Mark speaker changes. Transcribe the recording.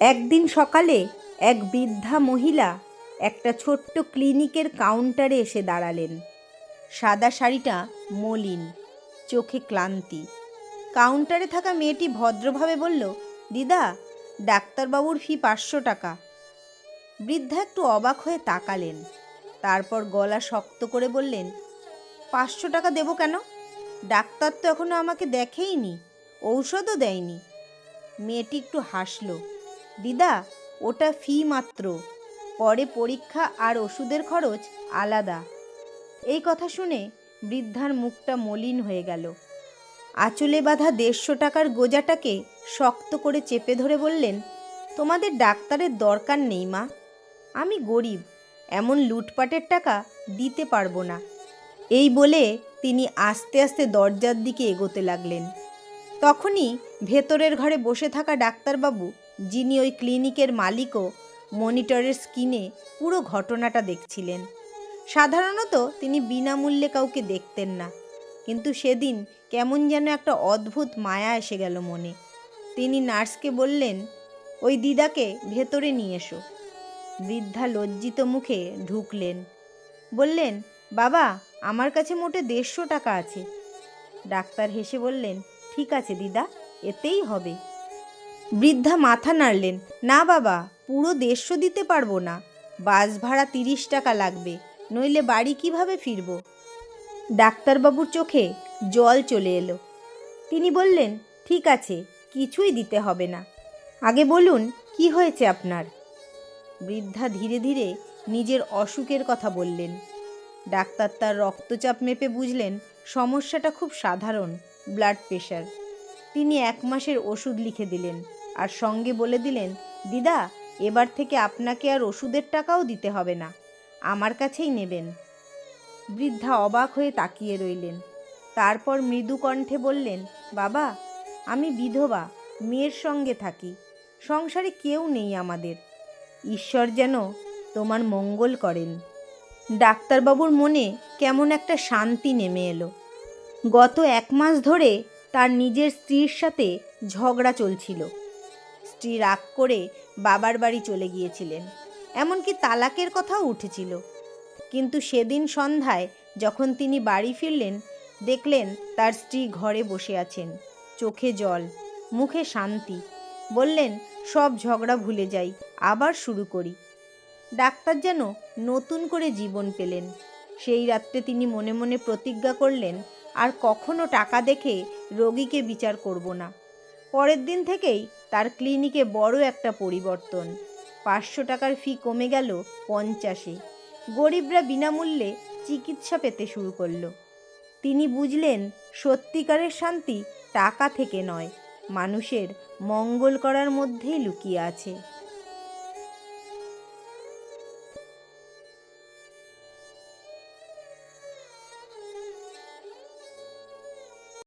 Speaker 1: একদিন সকালে এক বৃদ্ধা মহিলা একটা ছোট্ট ক্লিনিকের কাউন্টারে এসে দাঁড়ালেন। সাদা শাড়িটা মলিন, চোখে ক্লান্তি। কাউন্টারে থাকা মেয়েটি ভদ্রভাবে বলল, দিদা, ডাক্তারবাবুর ফি পাঁচশো টাকা। বৃদ্ধা একটু অবাক হয়ে তাকালেন। তারপর গলা শক্ত করে বললেন, পাঁচশো টাকা দেবো কেন? ডাক্তার তো এখনও আমাকে দেখেইনি, ঔষধও দেয়নি। মেয়েটি একটু হাসলো। দিদা, ওটা ফি মাত্র। পরে পরীক্ষা আর ওষুধের খরচ আলাদা। এই কথা শুনে বৃদ্ধার মুখটা মলিন হয়ে গেল। আঁচলে বাঁধা দেড়শো টাকার গোজাটাকে শক্ত করে চেপে ধরে বললেন, তোমাদের ডাক্তারের দরকার নেই মা। আমি গরিব, এমন লুটপাটের টাকা দিতে পারব না। এই বলে তিনি আস্তে আস্তে দরজার দিকে এগোতে লাগলেন। তখনই ভেতরের ঘরে বসে থাকা ডাক্তারবাবু যিনি ওই ক্লিনিকের মালিকও মনিটরের স্ক্রিনে পুরো ঘটনাটা দেখছিলেন। সাধারণত তিনি বিনামূল্যে কাউকে দেখতেন না, কিন্তু সেদিন কেমন যেন একটা অদ্ভুত মায়া এসে গেল মনে। তিনি নার্সকে বললেন, ওই দিদাকে ভেতরে নিয়ে এসো। বৃদ্ধা লজ্জিত মুখে ঢুকলেন। বললেন, বাবা, আমার কাছে মোটে দেড়শো টাকা আছে। ডাক্তার হেসে বললেন, ঠিক আছে দিদা, এতেই হবে। বৃদ্ধা মাথা নাড়লেন, না বাবা, পুরো দেড়শো দিতে পারব না। বাস ভাড়া তিরিশ টাকা লাগবে, নইলে বাড়ি কীভাবে ফিরব? ডাক্তারবাবুর চোখে জল চলে এলো। তিনি বললেন, ঠিক আছে, কিছুই দিতে হবে না। আগে বলুন, কি হয়েছে আপনার? বৃদ্ধা ধীরে ধীরে নিজের অসুখের কথা বললেন। ডাক্তার তার রক্তচাপ মেপে বুঝলেন, সমস্যাটা খুব সাধারণ ব্লাড প্রেশার তিনি এক মাসের ওষুধ লিখে দিলেন। আর সঙ্গে বলে দিলেন, দিদা, এবার থেকে আপনাকে আর ওষুধের টাকাও দিতে হবে না। আমার কাছেই নেবেন। বৃদ্ধা অবাক হয়ে তাকিয়ে রইলেন। তারপর মৃদু কণ্ঠে বললেন, বাবা, আমি বিধবা, মেয়ের সঙ্গে থাকি। সংসারে কেউ নেই আমাদের। ঈশ্বর যেন তোমার মঙ্গল করেন। ডাক্তারবাবুর মনে কেমন একটা শান্তি নেমে এলো। গত এক মাস ধরে তার নিজের স্ত্রীর সাথে ঝগড়া চলছিল। স্ত্রী রাগ করে বাবার বাড়ি চলে গিয়েছিলেন। এমনকি তালাকের কথাও উঠেছিল। কিন্তু সেদিন সন্ধ্যায় যখন তিনি বাড়ি ফিরলেন, দেখলেন তার স্ত্রী ঘরে বসে আছেন। চোখে জল, মুখে শান্তি। বললেন, সব ঝগড়া ভুলে যাই, আবার শুরু করি। ডাক্তার যেন নতুন করে জীবন পেলেন। সেই রাত্রে তিনি মনে মনে প্রতিজ্ঞা করলেন, আর কখনো টাকা দেখে রোগীকে বিচার করব না। পরের দিন থেকেই তার ক্লিনিকে বড় একটা পরিবর্তন। পাঁচশো টাকার ফি কমে গেল পঞ্চাশে। গরিবরা বিনামূল্যে চিকিৎসা পেতে শুরু করল। তিনি বুঝলেন, সত্যিকারের শান্তি টাকা থেকে নয়, মানুষের মঙ্গল করার মধ্যেই লুকিয়ে আছে।